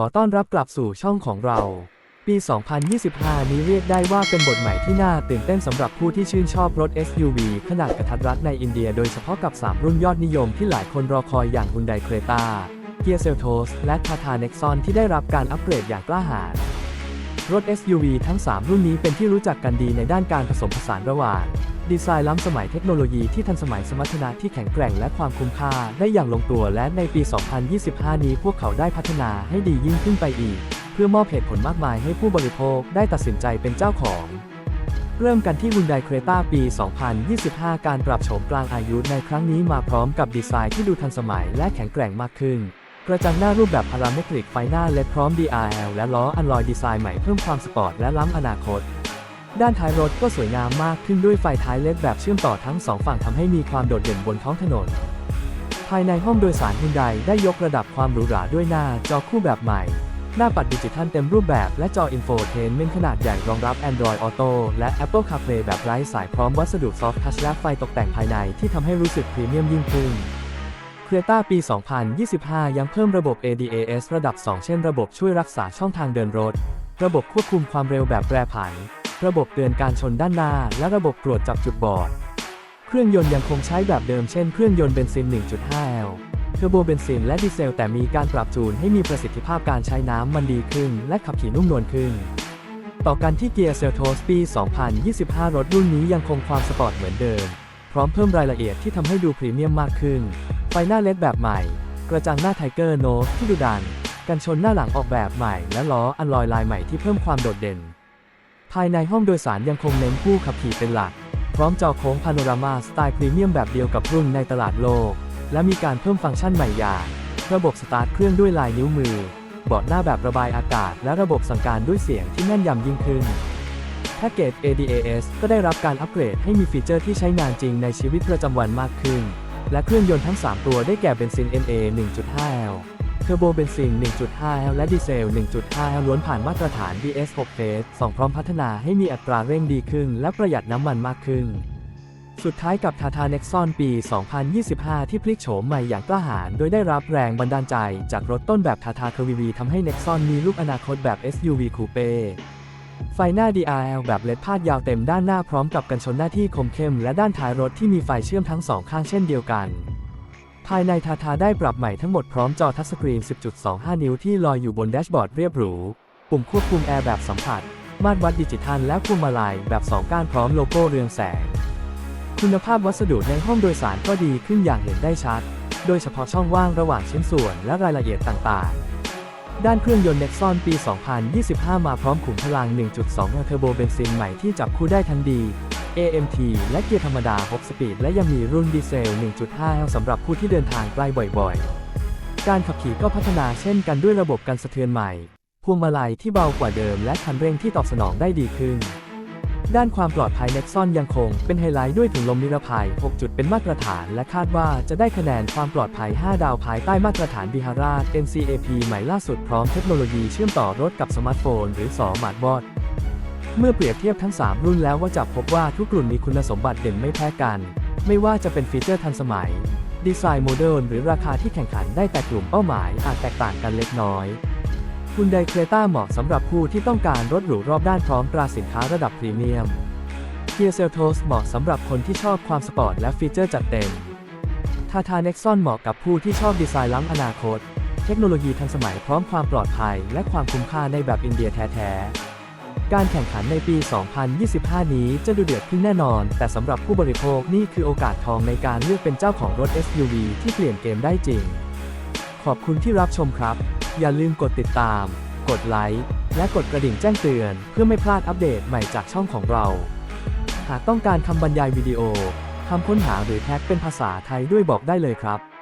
ขอต้อนรับกลับสู่ช่องของเรา ปี 2025 นี้เรียกได้ว่าเป็นบทใหม่ที่น่าตื่นเต้นสำหรับผู้ที่ชื่นชอบรถ SUV ขนาดกระทัดรัดในอินเดีย โดยเฉพาะกับ 3 รุ่นยอดนิยมที่หลายคนรอคอยอย่าง Hyundai Creta Kia Seltos และ Tata Nexon ที่ได้รับการอัปเกรดอย่างกล้าหาญรถ SUV ทั้ง 3 รุ่นนี้เป็นที่รู้จักกันดีในด้านการผสมผสานระหว่าง ดีไซน์ล้ำสมัยเทคโนโลยีที่ทันสมัยสมรรถนะที่แข็งแกร่งและความคุ้มค่าได้อย่างลงตัวและในปี 2025 นี้พวกเขาได้พัฒนาให้ดียิ่งขึ้นไปอีก เพื่อมอบเหตุผลมากมายให้ผู้บริโภคได้ตัดสินใจเป็นเจ้าของเริ่มกันที่ Hyundai Creta ปี 2025 การปรับโฉมกลางอายุในครั้งนี้มาพร้อมกับดีไซน์ที่ดูทันสมัยและแข็งแกร่งมากขึ้น กระจังหน้ารูปแบบพาราเมตริกไฟหน้าเลดพร้อม DRL และล้ออันลอยดีไซน์ใหม่เพิ่มความสปอร์ตและล้ำอนาคต ด้านท้ายรถก็สวยงามมากขึ้นด้วยไฟท้ายเลดแบบเชื่อมต่อทั้งสองฝั่งทำให้มีความโดดเด่นบนท้องถนน ภายในห้องโดยสารฮุนไดได้ยกระดับความหรูหราด้วยหน้าจอคู่แบบใหม่ หน้าปัดดิจิทัลเต็มรูปแบบและจออินโฟเทนเมนต์ขนาดใหญ่รองรับ Android Auto และ Apple CarPlay แบบไร้สายพร้อมวัสดุซอฟท์ทัชและไฟตกแต่งภายในที่ทำให้รู้สึกพรีเมียมยิ่งขึ้น c r e t a ปี 2025 ยังเพิ่มระบบ ADAS ระดับ 2 เช่น ระบบช่วยรักษาช่องทางเดินรถ ระบบควบคุมความเร็วแบบแปรผัน ระบบเตือนการชนด้านหน้า และระบบตรวจจับจุดบอด เครื่องยนต์ยังคงใช้แบบเดิมเช่นเครื่องยนต์เบนซิน 1.5L เทอร์โบเบนซินและดีเซลแต่มีการปรับจูนให้มีประสิทธิภาพการใช้น้ำมันดีขึ้น และขับขี่นุ่มนวลขึ้น ต่อกันที่เกียร์เซลโทสปี 2025 รถรุ่นนี้ยังคงความสปอร์ตเหมือนเดิม พร้อมเพิ่มรายละเอียดที่ทำให้ดูพรีเมียมมากขึ้น ไฟหน้าเลดแบบใหม่ กระจังหน้าไทเกอร์โนที่ดุดัน กันชนหน้าหลังออกแบบใหม่ และล้ออันลอยลายใหม่ที่เพิ่มความโดดเด่น ภายในห้องโดยสารยังคงเน้นผู้ขับขี่เป็นหลัก พร้อมจอโค้งพาโนรามาสไตล์พรีเมียมแบบเดียวกับรุ่นในตลาดโลก และมีการเพิ่มฟังก์ชันใหม่อย่างระบบสตาร์ทเครื่องด้วยลายนิ้วมือ เบาะหน้าแบบระบายอากาศ และระบบสั่งการด้วยเสียงที่แม่นยำยิ่งขึ้นแพ็กเกจ ADAS ก็ได้รับการอัปเกรดให้มีฟีเจอร์ที่ใช้งานจริงในชีวิตประจำวันมากขึ้น และเครื่องยนต์ทั้ง 3 ตัวได้แก่เบนซิน NA 1.5L เทอร์โบเบนซิน 1.5L และดีเซล 1.5L ล้วนผ่านมาตรฐาน BS6 Phase 2พร้อมพัฒนาให้มีอัตราเร่งดีขึ้น และประหยัดน้ำมันมากขึ้น สุดท้ายกับ Tata Nexon ปี 2025 ที่พลิกโฉมใหม่อย่างกล้าหาญ โดยได้รับแรงบันดาลใจจากรถต้นแบบ Tata Curvy ทำให้ Nexon มีรูปอนาคตแบบ SUV Coupe ไฟหน้า DRL แบบเลดพาดยาวเต็มด้านหน้าพร้อมกับกันชนหน้าที่คมเข้ม และด้านท้ายรถที่มีไฟเชื่อมทั้งสองข้างเช่นเดียวกัน ภายในทาทาได้ปรับใหม่ทั้งหมดพร้อมจอทัชสกรีน 10.25 นิ้วที่ลอยอยู่บนแดชบอร์ดเรียบหรู ปุ่มควบคุมแอร์แบบสัมผัส มาตรวัดดิจิทัลและพวงมาลัยแบบ 2 ก้านพร้อมโลโก้เรืองแสง คุณภาพวัสดุในห้องโดยสารก็ดีขึ้นอย่างเห็นได้ชัด โดยเฉพาะช่องว่างระหว่างชิ้นส่วนและรายละเอียดต่างๆ ด้านเครื่องยนต์ Nexon ปี 2025 มาพร้อมขุมพลัง 1.2 เทอร์โบเบนซินใหม่ที่จับคู่ได้ทั้งดี AMT และเกียร์ธรรมดา 6 สปีด และยังมีรุ่นดีเซล 1.5 สำหรับผู้ที่เดินทางไกลบ่อยๆ การขับขี่ก็พัฒนาเช่นกันด้วยระบบการสะเทือนใหม่ พวงมาลัยที่เบากว่าเดิม และคันเร่งที่ตอบสนองได้ดีขึ้น ด้านความปลอดภัย Nexon ยังคงเป็นไฮไลท์ด้วยถุงลมนิรภัย 6 จุดเป็นมาตรฐาน และคาดว่าจะได้คะแนนความปลอดภัย 5 ดาวภายใต้มาตรฐาน b i h a r a NCAP ใหม่ล่าสุดพร้อมเทคโนโลยีเชื่อมต่อรถกับสมาร์ทโฟน หรือสมาร์ทวอท เมื่อเปรียบเทียบทั้ง 3 รุ่นแล้วว่าจะพบว่าทุกรุ่นมีคุณสมบัติเด่นไม่แพ้กัน ไม่ว่าจะเป็นฟีเจอร์ทันสมัย ดีไซน์โมเดิร์นหรือราคาที่แข่งขันได้แต่กลุ่มเป้าหมายอาจแตกต่างกันเล็กน้อยคุณไดเครต้าเหมาะสำหรับผู้ที่ต้องการรถหรูรอบด้านพร้อมตราสินค้าระดับพรีเมียมเกียร์เซลโทสเหมาะสำหรับคนที่ชอบความสปอร์ตและฟีเจอร์จัดเต็มทาทาเน็กซอนเหมาะกับผู้ที่ชอบดีไซน์ล้ำอนาคต เทคโนโลยีทันสมัยพร้อมความปลอดภัย และความคุ้มค่าในแบบอินเดียแท้ๆ การแข่งขันในปี 2025 นี้จะดูเดือดขึ้นแน่นอน แต่สำหรับผู้บริโภคนี่คือโอกาสทองในการเลือกเป็นเจ้าของรถ SUV ที่เปลี่ยนเกมได้จริง ขอบคุณที่รับชมครับ อย่าลืมกดติดตาม กดไลค์ และกดกระดิ่งแจ้งเตือน เพื่อไม่พลาดอัปเดตใหม่จากช่องของเรา หากต้องการคำบรรยายวิดีโอคำค้นหาหรือแท็กเป็นภาษาไทยด้วยบอกได้เลยครับ